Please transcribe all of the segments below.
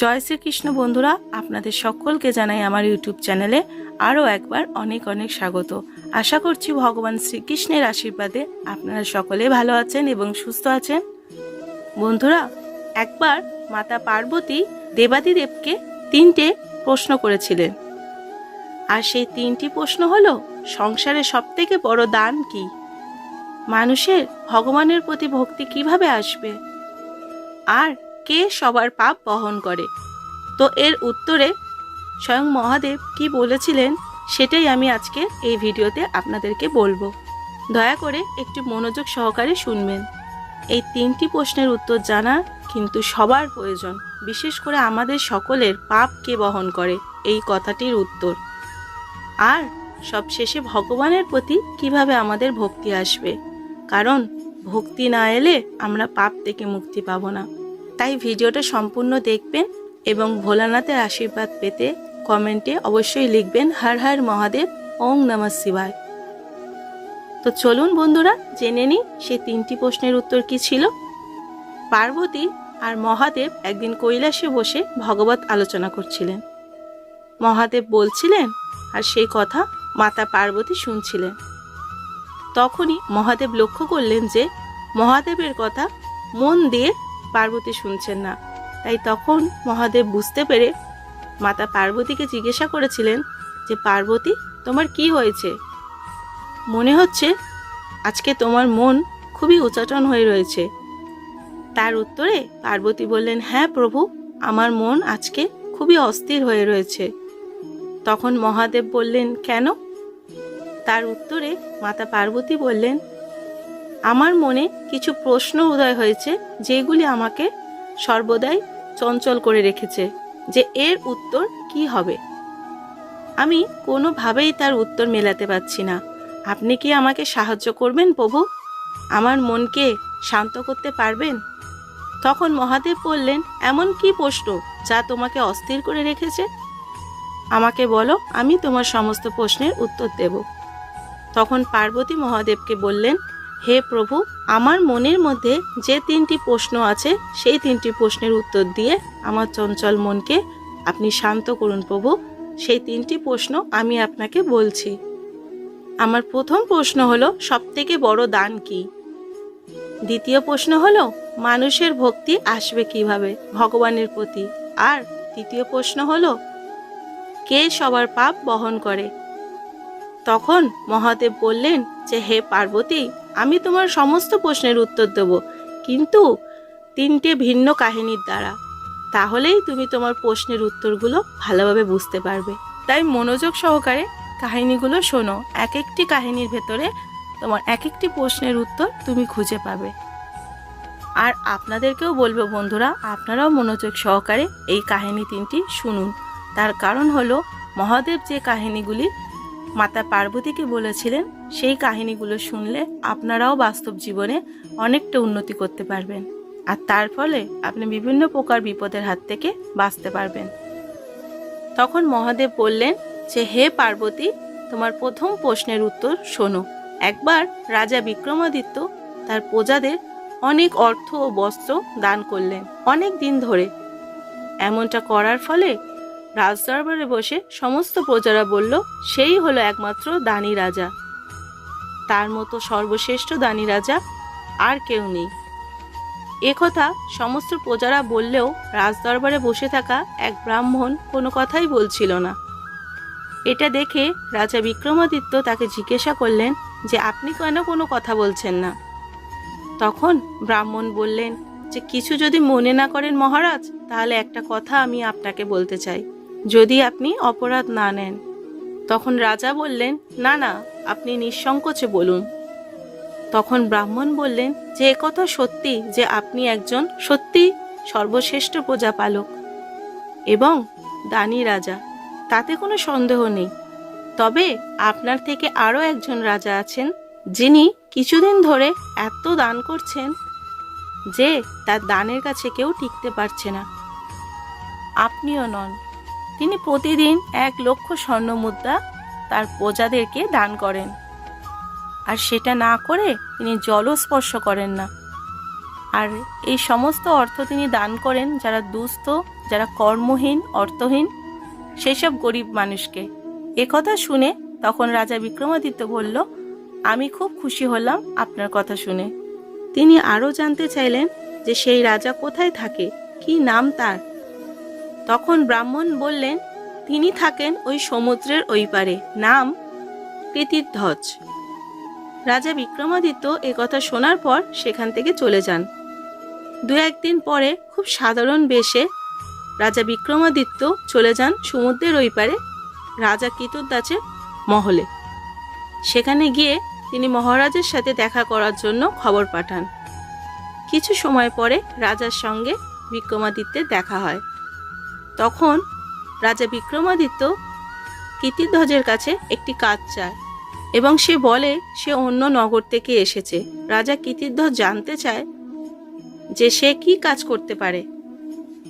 জয় শ্রীকৃষ্ণ বন্ধুরা, আপনাদের সকলকে জানাই আমার ইউটিউব চ্যানেলে আরও একবার অনেক অনেক স্বাগত। আশা করছি ভগবান শ্রীকৃষ্ণের আশীর্বাদে আপনারা সকলে ভালো আছেন এবং সুস্থ আছেন। বন্ধুরা, একবার মাতা পার্বতী দেবাদিদেবকে তিনটে প্রশ্ন করেছিলেন। আর সেই তিনটি প্রশ্ন হলো, সংসারে সবথেকে বড় দান কি? মানুষের ভগবানের প্রতি ভক্তি কীভাবে আসবে? আর কে সবার পাপ বহন করে? তো এর উত্তরে স্বয়ং মহাদেব কি বলেছিলেন, সেটাই আমি আজকে এই ভিডিওতে আপনাদেরকে বলব। দয়া করে একটু মনোযোগ সহকারে শুনবেন। এই তিনটি প্রশ্নের উত্তর জানা কিন্তু সবার প্রয়োজন, বিশেষ করে আমাদের সকলের পাপ কে বহন করে, এই কথাটির উত্তর। আর সবশেষে ভগবানের প্রতি কীভাবে আমাদের ভক্তি আসবে? কারণ ভক্তি না এলে আমরা পাপ থেকে মুক্তি পাবো না। তাই ভিডিওটা সম্পূর্ণ দেখবেন এবং ভোলানাথের আশীর্বাদ পেতে কমেন্টে অবশ্যই লিখবেন, হর হর মহাদেব, ওং নমঃ শিবায়। তো চলুন বন্ধুরা, জেনে নিই সেই তিনটি প্রশ্নের উত্তর কি ছিল। পার্বতী আর মহাদেব একদিন কৈলাসে বসে ভগবত আলোচনা করছিলেন। মহাদেব বলছিলেন, আর সেই কথা মাতা পার্বতী শুনছিলেন। তখনই মহাদেব লক্ষ্য করলেন যে মহাদেবের কথা মন দিয়ে পার্বতী শুনছেন না। তাই তখন মহাদেব বুঝতে পেরে মাতা পার্বতীকে জিজ্ঞাসা করেছিলেন যে, পার্বতী, তোমার কি হয়েছে? মনে হচ্ছে আজকে তোমার মন খুবই উচাটন হয়ে রয়েছে। তার উত্তরে পার্বতী বললেন হ্যাঁ প্রভু, আমার মন আজকে খুবই অস্থির হয়ে রয়েছে। তখন মহাদেব বললেন, কেন? তার উত্তরে মাতা পার্বতী বললেন আমার মনে কিছু প্রশ্ন উদয় হয়েছে, যেগুলি আমাকে সর্বদাই চঞ্চল করে রেখেছে, যে এর উত্তর কি হবে। আমি কোনোভাবেই তার উত্তর মেলাতে পারছি না। আপনি কি আমাকে সাহায্য করবেন প্রভু? আমার মনকে শান্ত করতে পারবেন? তখন মহাদেব বললেন, এমন কি প্রশ্ন যা তোমাকে অস্থির করে রেখেছে? আমাকে বলো, আমি তোমার সমস্ত প্রশ্নের উত্তর দেব। তখন পার্বতী মহাদেবকে বললেন হে প্রভু, আমার মনের মধ্যে যে তিনটি প্রশ্ন আছে, সেই তিনটি প্রশ্নের উত্তর দিয়ে আমার চঞ্চল মনকে আপনি শান্ত করুন প্রভু। সেই তিনটি প্রশ্ন আমি আপনাকে বলছি। আমার প্রথম প্রশ্ন হলো, সবথেকে বড় দান কি? দ্বিতীয় প্রশ্ন হলো, মানুষের ভক্তি আসবে কীভাবে ভগবানের প্রতি? আর তৃতীয় প্রশ্ন হলো, কে সবার পাপ বহন করে? তখন মহাদেব বললেন যে, হে পার্বতী আমি তোমার সমস্ত প্রশ্নের উত্তর দেব। কিন্তু তিনটে ভিন্ন কাহিনীর দ্বারা। তাহলেই তুমি তোমার প্রশ্নের উত্তরগুলো ভালোভাবে বুঝতে পারবে। তাই মনোযোগ সহকারে কাহিনীগুলো শোনো। এক একটি কাহিনীর ভেতরে তোমার এক একটি প্রশ্নের উত্তর তুমি খুঁজে পাবে। আর আপনাদেরকেও বলব বন্ধুরা, আপনারাও মনোযোগ সহকারে এই কাহিনী তিনটি শুনুন। তার কারণ হলো, মহাদেব যে কাহিনীগুলি মাতা পার্বতীকে বলেছিলেন, সেই কাহিনীগুলো শুনলে আপনারাও বাস্তব জীবনে অনেকটা উন্নতি করতে পারবেন। আর তার ফলে আপনি বিভিন্ন প্রকার বিপদের হাত থেকে বাঁচতে পারবেন। তখন মহাদেব বললেন, যে হে পার্বতী, তোমার প্রথম প্রশ্নের উত্তর শোনো। একবার রাজা বিক্রমাদিত্য তার প্রজাদের অনেক অর্থ ও বস্ত্র দান করলেন অনেক দিন ধরে। এমনটা করার ফলে রাজদরবারে বসে সমস্ত প্রজারা বলল, সেই হলো একমাত্র দানি রাজা। তার মতো সর্বশ্রেষ্ঠ দানি রাজা আর কেউ নেই। একথা সমস্ত প্রজারা বললেও রাজদরবারে বসে থাকা এক ব্রাহ্মণ কোনো কথাই বলছিল না। এটা দেখে রাজা বিক্রমাদিত্য তাকে জিজ্ঞাসা করলেন যে, আপনি কেন কোনো কথা বলছেন না? তখন ব্রাহ্মণ বললেন, যে কিছু যদি মনে না করেন মহারাজ, তাহলে একটা কথা আমি আপনাকে বলতে চাই। যদি আপনি অপরাধ না নেন। তখন রাজা বললেন, না না, আপনি নিঃসংকোচে বলুন। তখন ব্রাহ্মণ বললেন, যে একথা সত্যি যে আপনি একজন সত্যি সর্বশ্রেষ্ঠ প্রজাপালক এবং দানি রাজা, তাতে কোনো সন্দেহ নেই। তবে আপনার থেকে আরও একজন রাজা আছেন, যিনি কিছুদিন ধরে এত দান করছেন যে তার দানের কাছে কেউ টিকতে পারছে না। আপনিও নন। তিনি প্রতিদিন এক লক্ষ স্বর্ণ মুদ্রা তার প্রজাদেরকে দান করেন। আর সেটা না করে তিনি জলও স্পর্শ করেন না। আর এই সমস্ত অর্থ তিনি দান করেন যারা দুস্থ, যারা কর্মহীন, অর্থহীন, সেসব গরিব মানুষকে। একথা শুনে তখন রাজা বিক্রমাদিত্য বলল, আমি খুব খুশি হলাম আপনার কথা শুনে। তিনি আরও জানতে চাইলেন যে সেই রাজা কোথায় থাকে, কি নাম তার তখন ব্রাহ্মণ বললেন, তিনি থাকেন ওই সমুদ্রের ওই পারে, নাম কৃতিধ্বজ। রাজা বিক্রমাদিত্য কথা শোনার পর সেখান থেকে চলে যান। দু একদিন পরে খুব সাধারণ বেশে রাজা বিক্রমাদিত্য চলে যান সমুদ্রের ওই পারে, রাজা কীতদাসের মহলে। সেখানে গিয়ে তিনি মহারাজের সাথে দেখা করার জন্য খবর পাঠান। কিছু সময় পরে রাজার সঙ্গে বিক্রমাদিত্যের দেখা হয়। তখন রাজা বিক্রমাদিত্য কীর্তিধ্বজের কাছে একটি কাজ চায় এবং সে বলে, সে অন্য নগর থেকে এসেছে। রাজা কীর্তিধ্বজ জানতে চায় যে সে কি কাজ করতে পারে।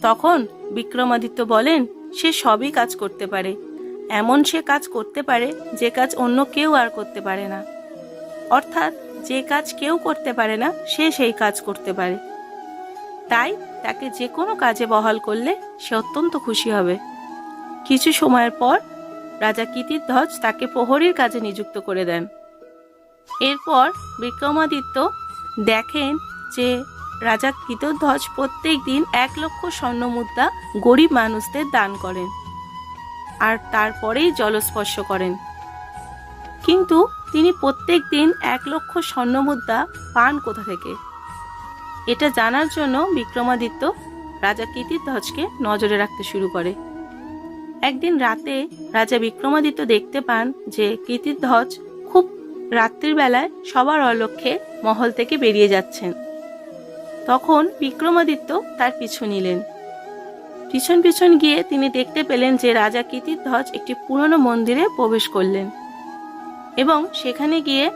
তখন বিক্রমাদিত্য বলেন, সে সবই কাজ করতে পারে। এমন সে কাজ করতে পারে যে কাজ অন্য কেউ আর করতে পারে না। অর্থাৎ যে কাজ কেউ করতে পারে না, সে সেই কাজ করতে পারে। তাই তাকে যে কোনো কাজে বহাল করলে সে অত্যন্ত খুশি হবে। কিছু সময়ের পর রাজা কীর্তিধ্বজ তাকে প্রহরীর কাজে নিযুক্ত করে দেন। এরপর বিক্রমাদিত্য দেখেন যে রাজা কীতধ্বজ প্রত্যেক দিন এক লক্ষ স্বর্ণ মুদ্রা গরিব মানুষদের দান করেন আর তারপরেই জলস্পর্শ করেন। কিন্তু তিনি প্রত্যেক দিন এক লক্ষ স্বর্ণ মুদ্রা পান কোথা থেকে? এটা জানার জন্য বিক্রমাদিত্য রাজা কীর্তিধ্বজকে নজরে রাখতে শুরু করে। একদিন রাতে রাজা বিক্রমাদিত্য দেখতে পান যে কীর্তিধ্বজ খুব রাত্রির বেলায় সবার অলক্ষ্যে মহল থেকে বেরিয়ে যাচ্ছেন। তখন বিক্রমাদিত্য তার পিছু নিলেন। পিছন পিছন গিয়ে তিনি দেখতে পেলেন যে রাজা কীর্তিধ্বজ একটি পুরনো মন্দিরে প্রবেশ করলেন এবং সেখানে গিয়ে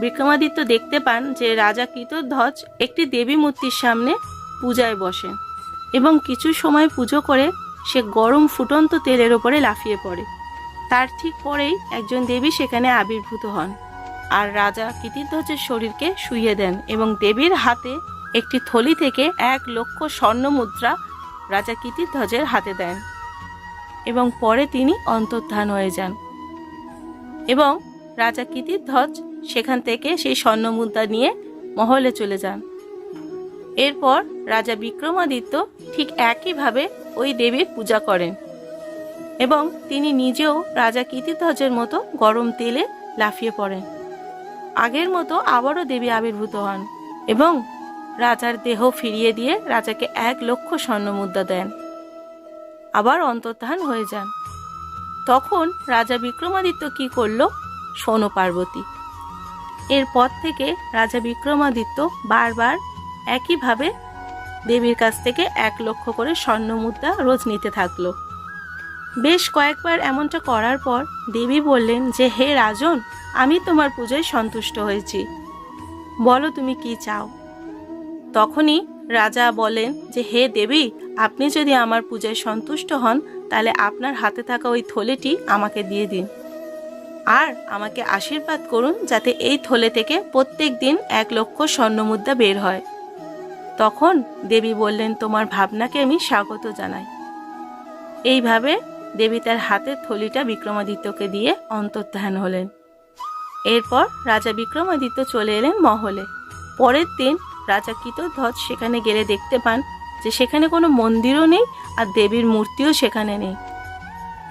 বিক্রমাদিত্য দেখতে পান যে রাজা কীর্তধ্বজ একটি দেবী মূর্তির সামনে পূজায় বসেন এবং কিছু সময় পুজো করে সে গরম ফুটন্ত তেলের ওপরে লাফিয়ে পড়ে। তার ঠিক পরেই একজন দেবী সেখানে আবির্ভূত হন আর রাজা কীর্তিধ্বজের শরীরকে শুইয়ে দেন এবং দেবীর হাতে একটি থলি থেকে এক লক্ষ স্বর্ণ মুদ্রা রাজা কীর্তিধ্বজের হাতে দেন এবং পরে তিনি অন্তর্ধান হয়ে যান এবং রাজা কীর্তিধ্বজ সেখান থেকে সেই স্বর্ণ মুদ্রা নিয়ে মহলে চলে যান। এরপর রাজা বিক্রমাদিত্য ঠিক একইভাবে ওই দেবীর পূজা করেন এবং তিনি নিজেও রাজা কীর্তিধ্বজের মতো গরম তেলে লাফিয়ে পড়েন। আগের মতো আবারও দেবী আবির্ভূত হন এবং রাজার দেহ ফিরিয়ে দিয়ে রাজাকে এক লক্ষ স্বর্ণ মুদ্রা দেন। আবার অন্তর্ধান হয়ে যান। তখন রাজা বিক্রমাদিত্য কি করল? সোনো পার্বতী এরপর থেকে রাজা বিক্রমাদিত্য বারবার একইভাবে দেবীর কাছ থেকে এক লক্ষ করে স্বর্ণ মুদ্রা রোজ নিতে থাকল। বেশ কয়েকবার এমনটা করার পর দেবী বললেন যে, হে রাজন, আমি তোমার পুজোয় সন্তুষ্ট হয়েছি। বলো তুমি কি চাও? তখনই রাজা বলেন যে, হে দেবী, আপনি যদি আমার পূজায় সন্তুষ্ট হন, তাহলে আপনার হাতে থাকা ওই থলেটি আমাকে দিয়ে দিন। আর আমাকে আশীর্বাদ করুন যাতে এই থলে থেকে প্রত্যেক দিন এক লক্ষ স্বর্ণমুদ্রা বের হয়। তখন দেবী বললেন, তোমার ভাবনাকে আমি স্বাগত জানাই। এইভাবে দেবী তার হাতের থলিটা বিক্রমাদিত্যকে দিয়ে অন্তর্ধান হলেন। এরপর রাজা বিক্রমাদিত্য চলে এলেন মহলে। পরের দিন রাজা কীতধ্বজ সেখানে গেলে দেখতে পান যে সেখানে কোনো মন্দিরও নেই আর দেবীর মূর্তিও সেখানে নেই।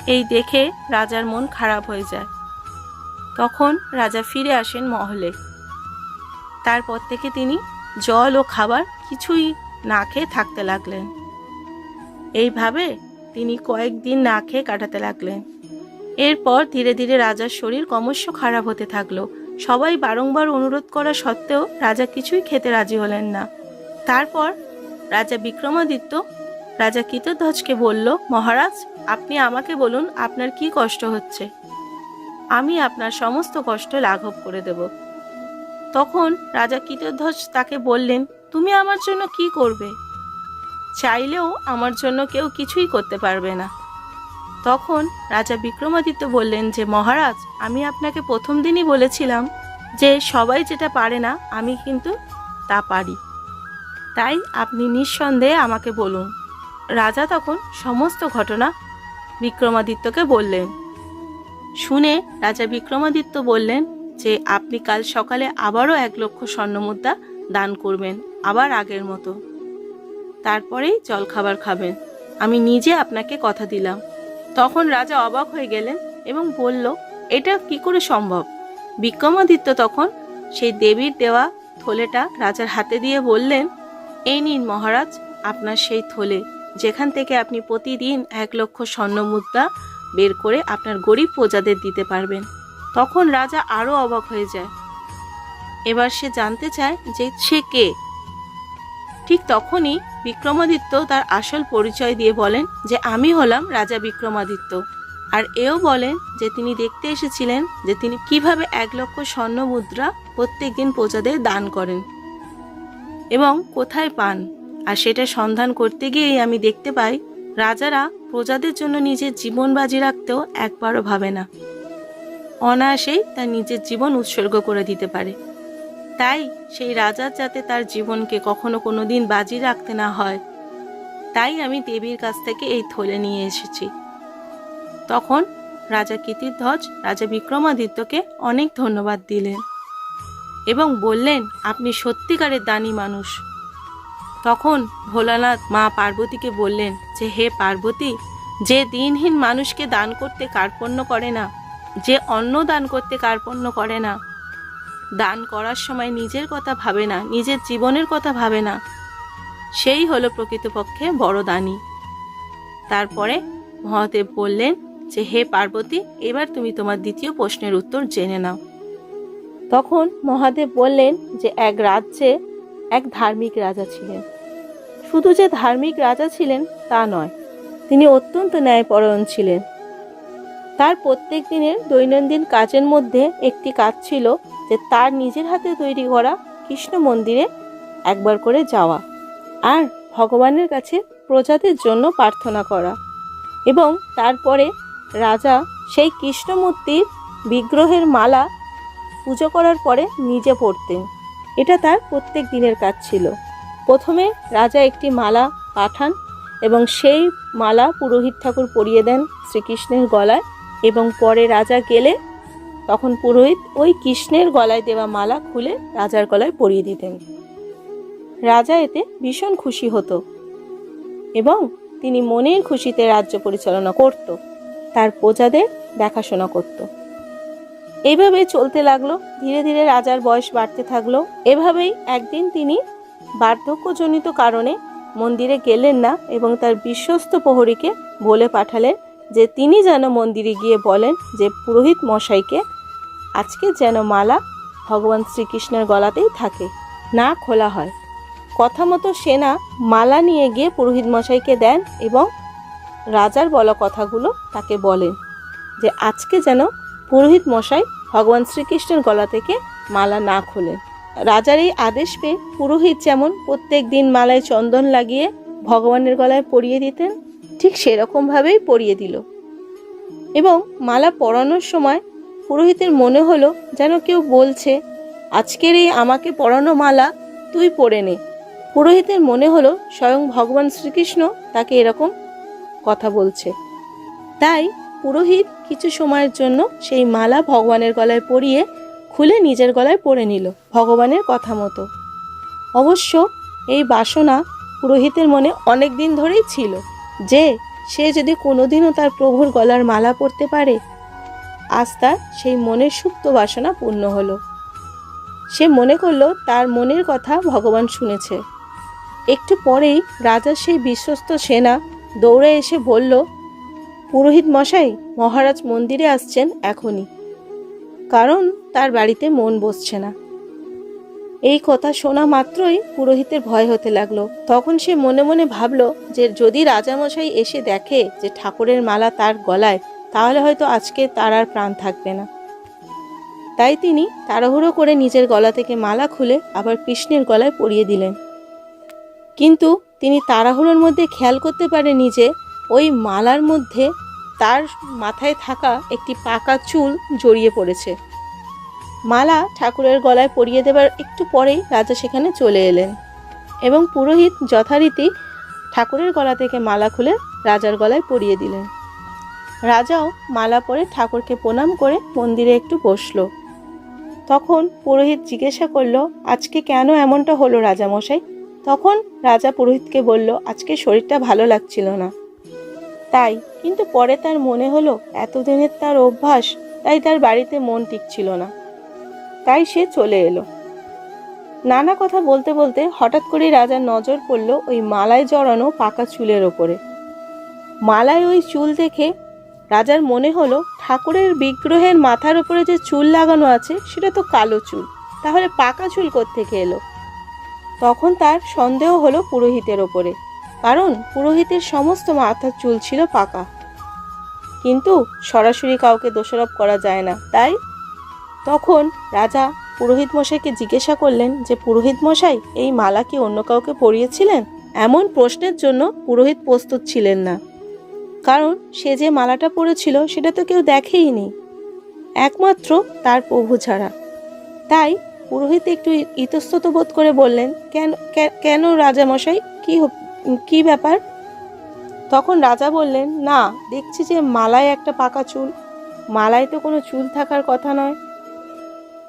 এই দেখে রাজার মন খারাপ হয়ে যায়। তখন রাজা ফিরে আসেন মহলে। তারপর থেকে তিনি জল ও খাবার কিছুই না খেয়ে থাকতে লাগলেন। এইভাবে তিনি কয়েকদিন না খেয়ে কাটাতে লাগলেন। এরপর ধীরে ধীরে রাজার শরীর ক্রমশ খারাপ হতে থাকল। সবাই বারংবার অনুরোধ করা সত্ত্বেও রাজা কিছুই খেতে রাজি হলেন না। তারপর রাজা বিক্রমাদিত্য রাজা কীতধ্বজকে বলল, মহারাজ, আপনি আমাকে বলুন আপনার কি কষ্ট হচ্ছে? আমি আপনার সমস্ত কষ্ট লাঘব করে দেব। তখন রাজা কীতধ্বজ তাকে বললেন, তুমি আমার জন্য কি করবে? চাইলেও আমার জন্য কেউ কিছুই করতে পারবে না। তখন রাজা বিক্রমাদিত্য বললেন যে, মহারাজ, আমি আপনাকে প্রথম দিনই বলেছিলাম যে, সবাই যেটা পারে না, আমি কিন্তু তা পারি। তাই আপনি নিঃসন্দেহে আমাকে বলুন। রাজা তখন সমস্ত ঘটনা বিক্রমাদিত্যকে বললেন। শুনে রাজা বিক্রমাদিত্য বললেন যে, আপনি কাল সকালে আবারও এক লক্ষ স্বর্ণমুদ্রা দান করবেন, আবার আগের মতো। তারপরেই জলখাবার খাবেন। আমি নিজে আপনাকে কথা দিলাম। তখন রাজা অবাক হয়ে গেলেন এবং বলল, এটা কি করে সম্ভব? বিক্রমাদিত্য তখন সেই দেবীর দেওয়া থলেটা রাজার হাতে দিয়ে বললেন এই নিন মহারাজ, আপনার সেই থলে, যেখান থেকে আপনি প্রতিদিন এক লক্ষ স্বর্ণমুদ্রা বের করে আপনার গরিব প্রজাদের দিতে পারবেন। তখন রাজা আরও অবাক হয়ে যায়। এবার সে জানতে চায় যে সে কে। ঠিক তখনই বিক্রমাদিত্য তার আসল পরিচয় দিয়ে বলেন যে আমি হলাম রাজা বিক্রমাদিত্য। আর এও বলেন যে তিনি দেখতে এসেছিলেন যে তিনি কীভাবে এক লক্ষ স্বর্ণ মুদ্রা প্রত্যেক দিন প্রজাদের দান করেন এবং কোথায় পান। আর সেটা সন্ধান করতে গিয়েই আমি দেখতে পাই রাজারা প্রজাদের জন্য নিজের জীবন বাজি রাখতেও একবারও ভাবে না। অনায়াসেই তার নিজের জীবন উৎসর্গ করে দিতে পারে। তাই সেই রাজার যাতে তার জীবনকে কখনো কোনো দিন বাজি রাখতে না হয়, তাই আমি দেবীর কাছ থেকে এই থলে নিয়ে এসেছি। তখন রাজা কীর্তিধ্বজ, রাজা বিক্রমাদিত্যকে অনেক ধন্যবাদ দিলেন এবং বললেন, আপনি সত্যিকারের দানী মানুষ। তখন ভোলানাথ মা পার্বতীকে বললেন যে হে পার্বতী, যে দিনহীন মানুষকে দান করতে কার্পণ্য করে না, যে অন্ন দান করতে কার্পণ্য করে না, দান করার সময় নিজের কথা ভাবে না, নিজের জীবনের কথা ভাবে না, সেই হলো প্রকৃতপক্ষে বড় দানী। তারপরে মহাদেব বললেন যে, হে পার্বতী, এবার তুমি তোমার দ্বিতীয় প্রশ্নের উত্তর জেনে নাও। তখন মহাদেব বললেন যে, এক রাজ্যে এক ধার্মিক রাজা ছিলেন। শুধু যে ধার্মিক রাজা ছিলেন তা নয়, তিনি অত্যন্ত ন্যায়পরায়ণ ছিলেন। তার প্রত্যেক দিনের দৈনন্দিন কাজের মধ্যে একটি কাজ ছিল যে তার নিজের হাতে তৈরি করা কৃষ্ণ মন্দিরে একবার করে যাওয়া আর ভগবানের কাছে প্রজাদের জন্য প্রার্থনা করা এবং তারপরে রাজা সেই কৃষ্ণমূর্তির বিগ্রহের মালা পুজো করার পরে নিজে পড়তেন। এটা তার প্রত্যেক দিনের কাজ ছিল। প্রথমে রাজা একটি মালা পাঠান এবং সেই মালা পুরোহিত ঠাকুর পরিয়ে দেন শ্রীকৃষ্ণের গলায় এবং পরে রাজা গেলে তখন পুরোহিত ওই কৃষ্ণের গলায় দেওয়া মালা খুলে রাজার গলায় পরিয়ে দিতেন। রাজা এতে ভীষণ খুশি হতো এবং তিনি মনের খুশিতে রাজ্য পরিচালনা করত, তার প্রজাদের দেখাশোনা করত। এইভাবে চলতে লাগল, ধীরে ধীরে রাজার বয়স বাড়তে থাকল। এভাবেই একদিন তিনি বার্ধক্যজনিত কারণে মন্দিরে গেলেন না এবং তার বিশ্বস্ত প্রহরীকে বলে পাঠালেন যে তিনি যেন মন্দিরে গিয়ে বলেন যে পুরোহিত মশাইকে আজকে যেন মালা ভগবান শ্রীকৃষ্ণের গলাতেই থাকে, না খোলা হয়। কথা মতো সেনা মালা নিয়ে গিয়ে পুরোহিত মশাইকে দেন এবং রাজার বলা কথাগুলো তাকে বলেন যে আজকে যেন পুরোহিত মশাই ভগবান শ্রীকৃষ্ণের গলা থেকে মালা না খোলেন। রাজার এই আদেশ পেয়ে পুরোহিত যেমন প্রত্যেক দিন মালায় চন্দন লাগিয়ে ভগবানের গলায় পরিয়ে দিতেন, ঠিক সেরকমভাবেই পরিয়ে দিল। এবং মালা পরানোর সময় পুরোহিতের মনে হলো যেন কেউ বলছে, আজকের এই আমাকে পরানো মালা তুই পরে নে। পুরোহিতের মনে হলো স্বয়ং ভগবান শ্রীকৃষ্ণ তাকে এরকম কথা বলছে। তাই পুরোহিত কিছু সময়ের জন্য সেই মালা ভগবানের গলায় পরিয়ে খুলে নিজের গলায় পরে নিল ভগবানের কথা মতো। অবশ্য এই বাসনা পুরোহিতের মনে অনেক দিন ধরেই ছিল যে, সে যদি কোনোদিনও তার প্রভুর গলার মালা পরতে পারে, আজ তার সেই মনের সুপ্ত বাসনা পূর্ণ হলো। সে মনে করল তার মনের কথা ভগবান শুনেছে। একটু পরেই রাজার সেই বিশ্বস্ত সেনা দৌড়ে এসে বলল, পুরোহিত মশাই, মহারাজ মন্দিরে আসছেন এখনই। কারণ তার বাড়িতে মন বসছে না। এই কথা শোনা মাত্রই পুরোহিতের ভয় হতে লাগল। তখন সে মনে মনে ভাবলো যে যদি রাজামশাই এসে দেখে যে ঠাকুরের মালা তার গলায়, তাহলে হয়তো আজকে তার আর প্রাণ থাকবে না। তাই তিনি তাড়াহুড়ো করে নিজের গলা থেকে মালা খুলে আবার কৃষ্ণের গলায় পরিয়ে দিলেন। কিন্তু তিনি তাড়াহুড়োর মধ্যে খেয়াল করতে পারেনি যে ওই মালার মধ্যে তার মাথায় থাকা একটি পাকা চুল জড়িয়ে পড়েছে। মালা ঠাকুরের গলায় পরিয়ে দেবার একটু পরেই রাজা সেখানে চলে এলেন এবং পুরোহিত যথারীতি ঠাকুরের গলা থেকে মালা খুলে রাজার গলায় পরিয়ে দিলেন। রাজাও মালা পরে ঠাকুরকে প্রণাম করে মন্দিরে একটু বসল। তখন পুরোহিত জিজ্ঞাসা করল, আজকে কেন এমনটা হলো রাজামশাই? তখন রাজা পুরোহিতকে বলল, আজকে শরীরটা ভালো লাগছিল না। তাই? কিন্তু পরে তার মনে হলো, এতদিনের তার অভ্যাস, তাই তার বাড়িতে মন টিকছিল না। তাই সে চলে এলো। নানা কথা বলতে বলতে হঠাৎ করেই রাজার নজর পড়ল ওই মালায় জড়ানো পাকা চুলের ওপরে। মালায় ওই চুল দেখে রাজার মনে হলো, ঠাকুরের বিগ্রহের মাথার ওপরে যে চুল লাগানো আছে, সেটা তো কালো চুল। তাহলে পাকা চুল কোত্থেকে এলো? তখন তার সন্দেহ হলো পুরোহিতের ওপরে, কারণ পুরোহিতের সমস্ত মাথার চুল ছিল পাকা। কিন্তু সরাসরি কাউকে দোষারোপ করা যায় না, তাই তখন রাজা পুরোহিত মশাইকে জিজ্ঞাসা করলেন যে, পুরোহিত মশাই, এই মালা কি অন্য কাউকে পরিয়েছিলেন? এমন প্রশ্নের জন্য পুরোহিত প্রস্তুত ছিলেন না। কারণ সে যে মালাটা পরেছিল সেটা তো কেউ দেখেইনি। একমাত্র তার প্রভু ছাড়া। তাই পুরোহিত একটু ইতস্তত বোধ করে বললেন, কেন কেন রাজামশাই কি কি ব্যাপার? তখন রাজা বললেন, না, দেখছি যে মালায় একটা পাকা চুল। মালায় তো কোনো চুল থাকার কথা নয়।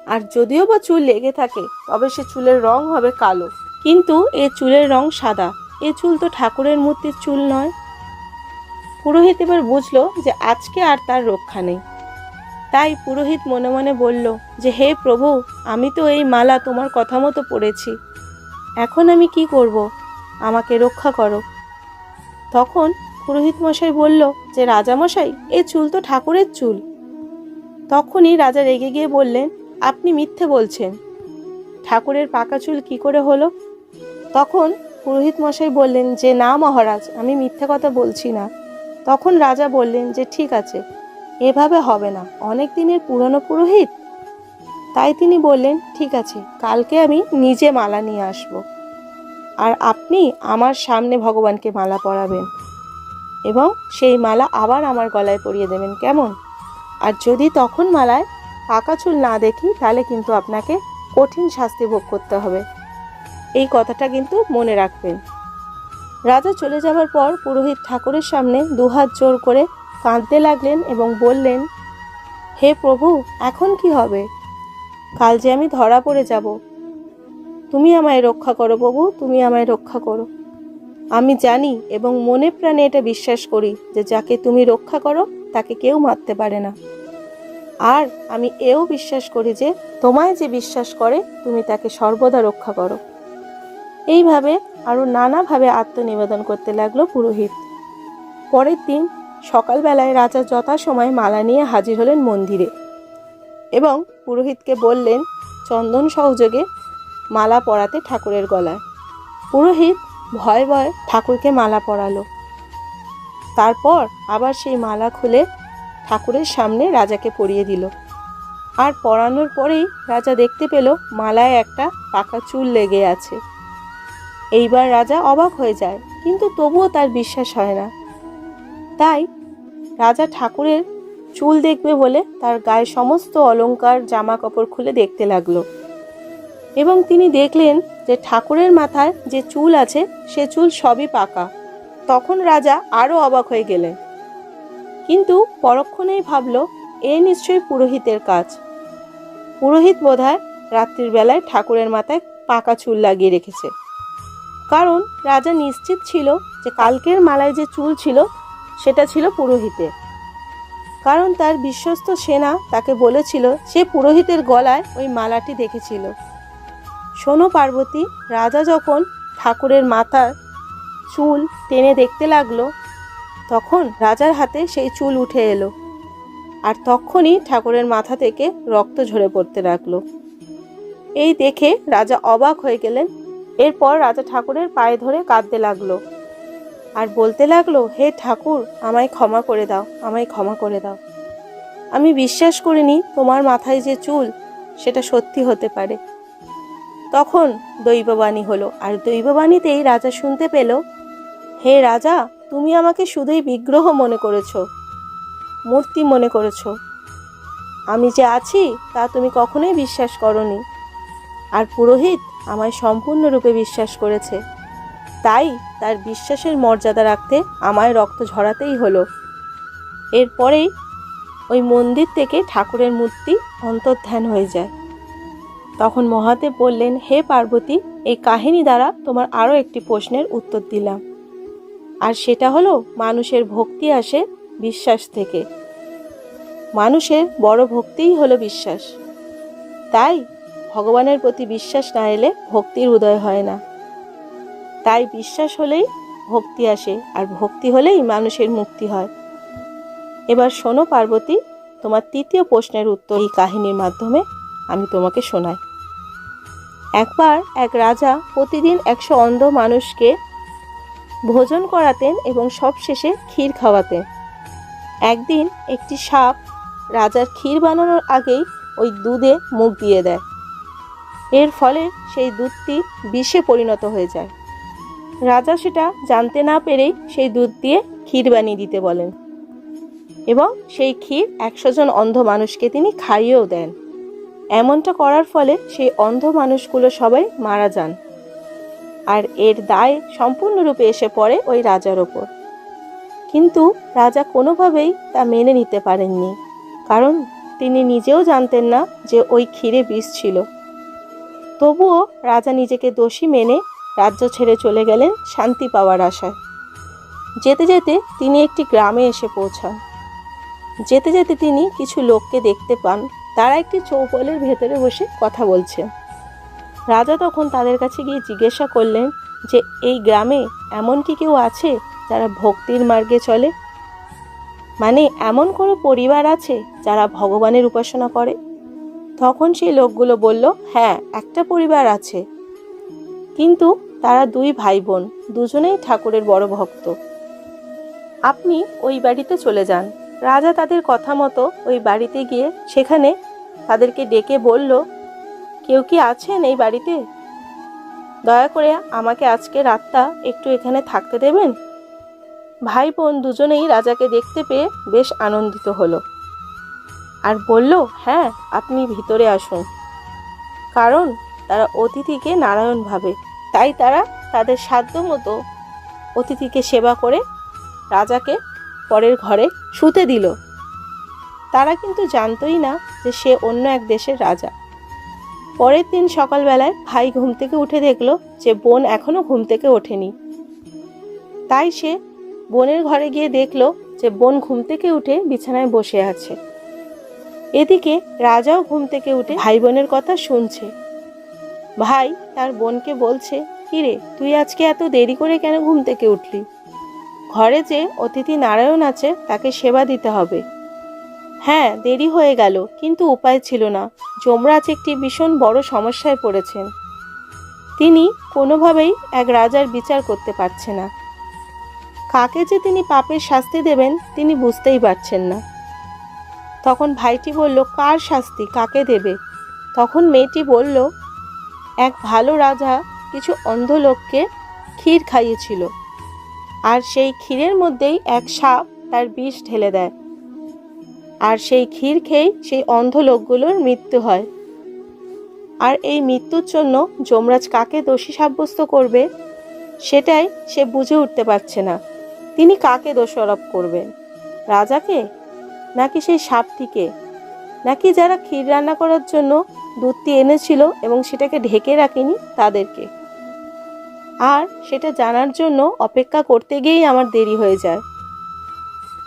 আর যদিও বা চুল লেগে থাকে, তবে সে চুলের রং হবে কালো। কিন্তু এ চুলের রং সাদা। এ চুল তো ঠাকুরের মূর্তির চুল নয়। পুরোহিত এবার বুঝলো যে আজকে আর তার রক্ষা নেই। তাই পুরোহিত মনে মনে বলল যে, হে প্রভু, আমি তো এই মালা তোমার কথা মতো পড়েছি এখন আমি কি করব? আমাকে রক্ষা করো। তখন পুরোহিত মশাই বলল যে রাজামশাই এ চুল তো ঠাকুরের চুল। তখনই রাজা রেগে গিয়ে বললেন আপনি মিথ্যে বলছেন। ঠাকুরের পাকা চুল কি করে হলো? তখন পুরোহিত মশাই বললেন যে, না মহারাজ, আমি মিথ্যে কথা বলছি না। তখন রাজা বললেন যে, ঠিক আছে, এভাবে হবে না। অনেক দিনের পুরনো পুরোহিত? তাই তিনি বললেন, ঠিক আছে, কালকে আমি নিজে মালা নিয়ে আসব। আর আপনি আমার সামনে ভগবানকে মালা পরাবেন এবং সেই মালা আবার আমার গলায় পরিয়ে দেবেন, কেমন? আর যদি তখন মালায় পাকা চুল না দেখি, তাহলে কিন্তু আপনাকে কঠিন শাস্তি ভোগ করতে হবে। এই কথাটা কিন্তু মনে রাখবেন। রাজা চলে যাওয়ার পর পুরোহিত ঠাকুরের সামনে দুহাত জোর করে কাঁদতে লাগলেন এবং বললেন, হে প্রভু, এখন কি হবে? কাল যে আমি ধরা পড়ে যাব। তুমি আমায় রক্ষা করো প্রভু, তুমি আমায় রক্ষা করো। আমি জানি এবং মনে প্রাণে এটা বিশ্বাস করি যে যাকে তুমি রক্ষা করো, তাকে কেউ মারতে পারে না। আর আমি এও বিশ্বাস করি যে তোমায় যে বিশ্বাস করে, তুমি তাকে সর্বদা রক্ষা করো। এইভাবে আরও নানাভাবে আত্মনিবেদন করতে লাগল পুরোহিত। পরের দিন সকালবেলায় রাজা যথাসময়ে মালা নিয়ে হাজির হলেন মন্দিরে এবং পুরোহিতকে বললেন, চন্দন সহযোগে মালা পরাতে ঠাকুরের গলায়। পুরোহিত ভয় ভয় ঠাকুরকে মালা পরালো। তারপর আবার সেই মালা খুলে ঠাকুরের সামনে রাজাকে পরিয়ে দিল। আর পরানোর পরেই রাজা দেখতে পেল মালায় একটা পাকা চুল লেগে আছে। এইবার রাজা অবাক হয়ে যায়, কিন্তু তবুও তার বিশ্বাস হয় না। তাই রাজা ঠাকুরের চুল দেখবে বলে তার গায়ে সমস্ত অলংকার জামা কাপড় খুলে দেখতে লাগল। এবং তিনি দেখলেন যে ঠাকুরের মাথায় যে চুল আছে, সে চুল সবই পাকা। তখন রাজা আরও অবাক হয়ে গেলেন। কিন্তু পরক্ষণেই ভাবল, এ নিশ্চয়ই পুরোহিতের কাজ। পুরোহিত বোধহয় রাত্রির বেলায় ঠাকুরের মাথায় পাকা চুল লাগিয়ে রেখেছে। কারণ রাজা নিশ্চিত ছিল যে কালকের মালায় যে চুল ছিল, সেটা ছিল পুরোহিতের। কারণ তার বিশ্বস্ত সেনা তাকে বলেছিল, সে পুরোহিতের গলায় ওই মালাটি দেখেছিল। শোনো পার্বতী, রাজা যখন ঠাকুরের মাথার চুল টেনে দেখতে লাগল তখন রাজার হাতে সেই চুল উঠে এলো। আর তখনই ঠাকুরের মাথা থেকে রক্ত ঝরে পড়তে লাগল। এই দেখে রাজা অবাক হয়ে গেলেন। এরপর রাজা ঠাকুরের পায়ে ধরে কাঁদতে লাগল। আর বলতে লাগল, হে ঠাকুর, আমায় ক্ষমা করে দাও, আমায় ক্ষমা করে দাও। আমি বিশ্বাস করিনি তোমার মাথায় যে চুল, সেটা সত্যি হতে পারে। তখন দৈববাণী হলো। আর দৈববাণীতেই রাজা শুনতে পেল, হে রাজা তুমি আমাকে শুধুই বিগ্রহ মনে করেছ, মূর্তি মনে করেছ। আমি যে আছি, তা তুমি কখনোই বিশ্বাস করনি। আর পুরোহিত আমায় সম্পূর্ণরূপে বিশ্বাস করেছে। তাই তার বিশ্বাসের মর্যাদা রাখতে আমায় রক্ত ঝরাতেই হলো। এরপরেই ওই মন্দির থেকে ঠাকুরের মূর্তি অন্তর্ধান হয়ে যায়। তখন মহাদেব বললেন, হে পার্বতী, এই কাহিনী দ্বারা তোমার আরও একটি প্রশ্নের উত্তর দিলাম। আর সেটা হলো মানুষের ভক্তি আসে বিশ্বাস থেকে। মানুষের বড় ভক্তিই হলো বিশ্বাস। তাই ভগবানের প্রতি বিশ্বাস না এলে ভক্তির উদয় হয় না। তাই বিশ্বাস হলেই ভক্তি আসে আর ভক্তি হলেই মানুষের মুক্তি হয়। এবার শোনো পার্বতী, তোমার তৃতীয় প্রশ্নের উত্তর এই কাহিনীর মাধ্যমে আমি তোমাকে শোনাই। একবার এক রাজা প্রতিদিন একশো অন্ধ মানুষকে ভোজন করাতেন এবং সবশেষে ক্ষীর খাওয়াতেন একদিন একটি সাপ রাজার ক্ষীর বানানোর আগেই ওই দুধে মুখ দিয়ে দেয়। এর ফলে সেই দুধটি বিষে পরিণত হয়ে যায়। রাজা সেটা জানতে না পেরেই সেই দুধ দিয়ে ক্ষীর বানিয়ে দিতে বলেন এবং সেই ক্ষীর একশো জন অন্ধ মানুষকে তিনি খাইয়েও দেন। এমনটা করার ফলে সেই অন্ধ মানুষগুলো সবাই মারা যান। আর এর দায় সম্পূর্ণরূপে এসে পড়ে ওই রাজার ওপর। কিন্তু রাজা কোনোভাবেই তা মেনে নিতে পারেননি, কারণ তিনি নিজেও জানতেন না যে ওই ক্ষীরে বিষ ছিল। তবুও রাজা নিজেকে দোষী মেনে রাজ্য ছেড়ে চলে গেলেন শান্তি পাওয়ার আশায়। যেতে যেতে তিনি একটি গ্রামে এসে পৌঁছান। যেতে যেতে তিনি কিছু লোককে দেখতে পান, তারা একটি চৌপলের ভেতরে বসে কথা বলছে। রাজা তখন তাদের কাছে গিয়ে জিজ্ঞাসা করলেন যে, এই গ্রামে এমন কি কেউ আছে যারা ভক্তির মার্গে চলে? মানে এমন কোনো পরিবার আছে যারা ভগবানের উপাসনা করে? তখন সেই লোকগুলো বলল হ্যাঁ একটা পরিবার আছে। কিন্তু তারা দুই ভাই বোন দুজনেই ঠাকুরের বড় ভক্ত। আপনি ওই বাড়িতে চলে যান। রাজা তাদের কথা মতো ওই বাড়িতে গিয়ে সেখানে তাদেরকে ডেকে বলল কেউ কি আছেন এই বাড়িতে? দয়া করে আমাকে আজকে রাতটা একটু এখানে থাকতে দেবেন? ভাই বোন দুজনেই রাজাকে দেখতে পেয়ে বেশ আনন্দিত হলো। আর বলল হ্যাঁ আপনি ভিতরে আসুন। কারণ তারা অতিথিকে নারায়ণ ভাবে। তাই তারা তাদের সাধ্য মতো অতিথিকে সেবা করে রাজাকে পরের ঘরে শুতে দিল। তারা কিন্তু জানতই না যে সে অন্য এক দেশের রাজা। পরের দিন সকালবেলায় ভাই ঘুম থেকে উঠে দেখল যে বোন এখনও ঘুম থেকে ওঠেনি। তাই সে বোনের ঘরে গিয়ে দেখল যে বোন ঘুম থেকে উঠে বিছানায় বসে আছে। এদিকে রাজাও ঘুম থেকে উঠে ভাই বোনের কথা শুনছে। ভাই তার বোনকে বলছে, কিরে, তুই আজকে এত দেরি করে কেন ঘুম থেকে উঠলি? ঘরে যে অতিথি নারায়ণ আছে তাকে সেবা দিতে হবে। হ্যাঁ দেরি হয়ে গেল, কিন্তু উপায় ছিল না। যমরাজ একটি ভীষণ বড় সমস্যায় পড়েছেন। তিনি কোনোভাবেই এক রাজার বিচার করতে পারছে না। কাকে যে তিনি পাপের শাস্তি দেবেন, তিনি বুঝতেই পারছেন না। তখন ভাইটি বলল, কার শাস্তি? কাকে দেবে? তখন মেয়েটি বলল, এক ভালো রাজা কিছু অন্ধ লোককে ক্ষীর খাইয়েছিল, আর সেই ক্ষীরের মধ্যেই এক সাপ তার বিষ ঢেলে দেয়। আর সেই ক্ষীর খেয়েই সেই অন্ধ লোকগুলোর মৃত্যু হয়। আর এই মৃত্যুর জন্য যমরাজ কাকে দোষী সাব্যস্ত করবে, সেটাই সে বুঝে উঠতে পারছে না। তিনি কাকে দোষারোপ করবেন? রাজাকে? নাকি সেই সাপটিকে? নাকি যারা ক্ষীর রান্না করার জন্য দুধটি এনেছিল এবং সেটাকে ঢেকে রাখেনি তাদেরকে? আর সেটা জানার জন্য অপেক্ষা করতে গিয়েই আমার দেরি হয়ে যায়।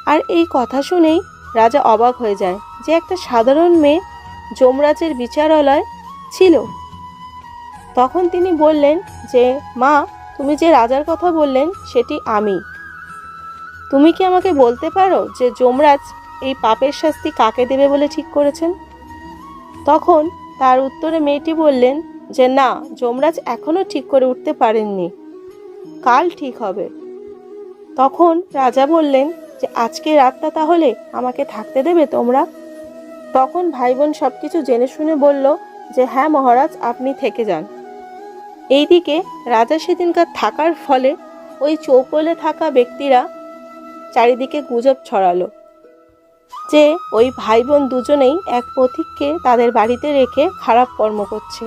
আর এই কথা শুনেই রাজা অবাক হয়ে যায় যে একটা সাধারণ মেয়ে যমরাজের বিচারালয় ছিল। তখন তিনি বললেন যে, মা, তুমি যে রাজার কথা বললেন, সেটি আমি। তুমি কি আমাকে বলতে পারো যে যমরাজ এই পাপের শাস্তি কাকে দেবে বলে ঠিক করেছেন? তখন তার উত্তরে মেয়েটি বললেন যে, না, যমরাজ এখনও ঠিক করে উঠতে পারেননি। কাল ঠিক হবে। তখন রাজা বললেন যে আজকে রাতটা তাহলে আমাকে থাকতে দেবে তোমরা? তখন ভাই বোন সব কিছু জেনে শুনে বলল যে হ্যাঁ মহারাজ, আপনি থেকে যান। এইদিকে রাজা সেদিনকার থাকার ফলে ওই চৌকলে থাকা ব্যক্তিরা চারিদিকে গুজব ছড়ালো যে, ওই ভাই বোন দুজনেই এক পথিককে তাদের বাড়িতে রেখে খারাপ কর্ম করছে।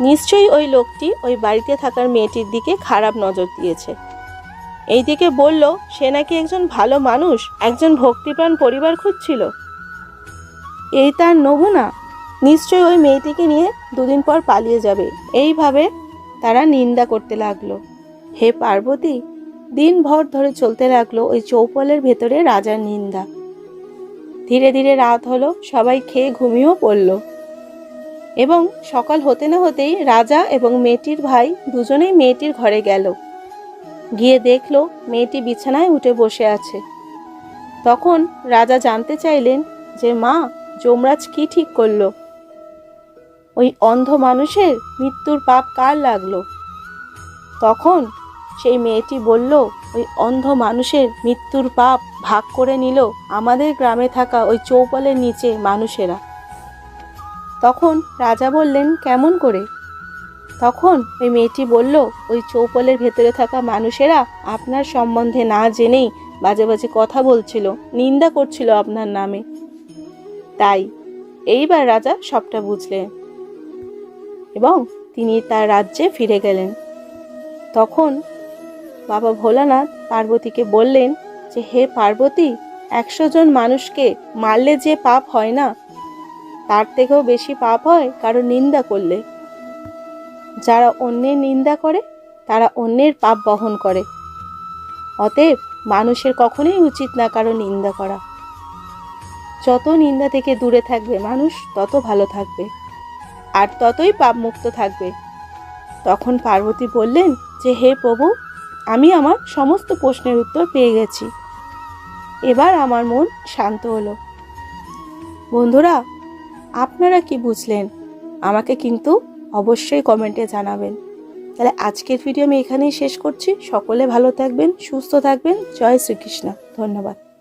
নিশ্চয়ই ওই লোকটি ওই বাড়িতে থাকার মেয়েটির দিকে খারাপ নজর দিয়েছে। এইদিকে বলল, সে নাকি একজন ভালো মানুষ, একজন ভক্তিপ্রাণ পরিবার খুঁজছিল। এই তার নমুনা? নিশ্চয়ই ওই মেয়েটিকে নিয়ে দুদিন পর পালিয়ে যাবে। এইভাবে তারা নিন্দা করতে লাগল। হে পার্বতী, দিনভর ধরে চলতে লাগল ওই চৌপলের ভেতরে রাজার নিন্দা। ধীরে ধীরে রাত হলো, সবাই খেয়ে ঘুমিয়েও পড়ল। এবং সকাল হতে না হতেই রাজা এবং মেয়েটির ভাই দুজনেই মেয়েটির ঘরে গেল। গিয়ে দেখল মেয়েটি বিছানায় উঠে বসে আছে। তখন রাজা জানতে চাইলেন যে, মা, যমরাজ কি ঠিক করল? ওই অন্ধ মানুষের মৃত্যুর পাপ কার লাগল? তখন সেই মেয়েটি বলল, ওই অন্ধ মানুষের মৃত্যুর পাপ ভাগ করে নিল আমাদের গ্রামে থাকা ওই চৌপলের নিচে মানুষেরা। তখন রাজা বললেন, কেমন করে? তখন ওই মেয়েটি বলল, ওই চৌপলের ভেতরে থাকা মানুষেরা আপনার সম্বন্ধে না জেনেই বাজে বাজে কথা বলছিল, নিন্দা করছিল আপনার নামে। তাই এইবার রাজা সবটা বুঝলেন এবং তিনি তার রাজ্যে ফিরে গেলেন। তখন বাবা ভোলানাথ পার্বতীকে বললেন যে, হে পার্বতী, একশো জন মানুষকে মারলে যে পাপ হয় না, তার থেকেও বেশি পাপ হয় কারও নিন্দা করলে। যারা অন্যের নিন্দা করে, তারা অন্যের পাপ বহন করে। অতএব মানুষের কখনোই উচিত না কারও নিন্দা করা। যত নিন্দা থেকে দূরে থাকবে মানুষ, তত ভালো থাকবে। আর ততই পাপ মুক্ত থাকবে। তখন পার্বতী বললেন যে, হে প্রভু, আমি আমার সমস্ত প্রশ্নের উত্তর পেয়ে গেছি। এবার আমার মন শান্ত হলো। বন্ধুরা, আপনারা কি বুঝলেন? আমাকে কিন্তু অবশ্যই কমেন্টে জানাবেন। তাহলে আজকের ভিডিও আমি এখানেই শেষ করছি। সকলে ভালো থাকবেন, সুস্থ থাকবেন। জয় শ্রীকৃষ্ণ। ধন্যবাদ।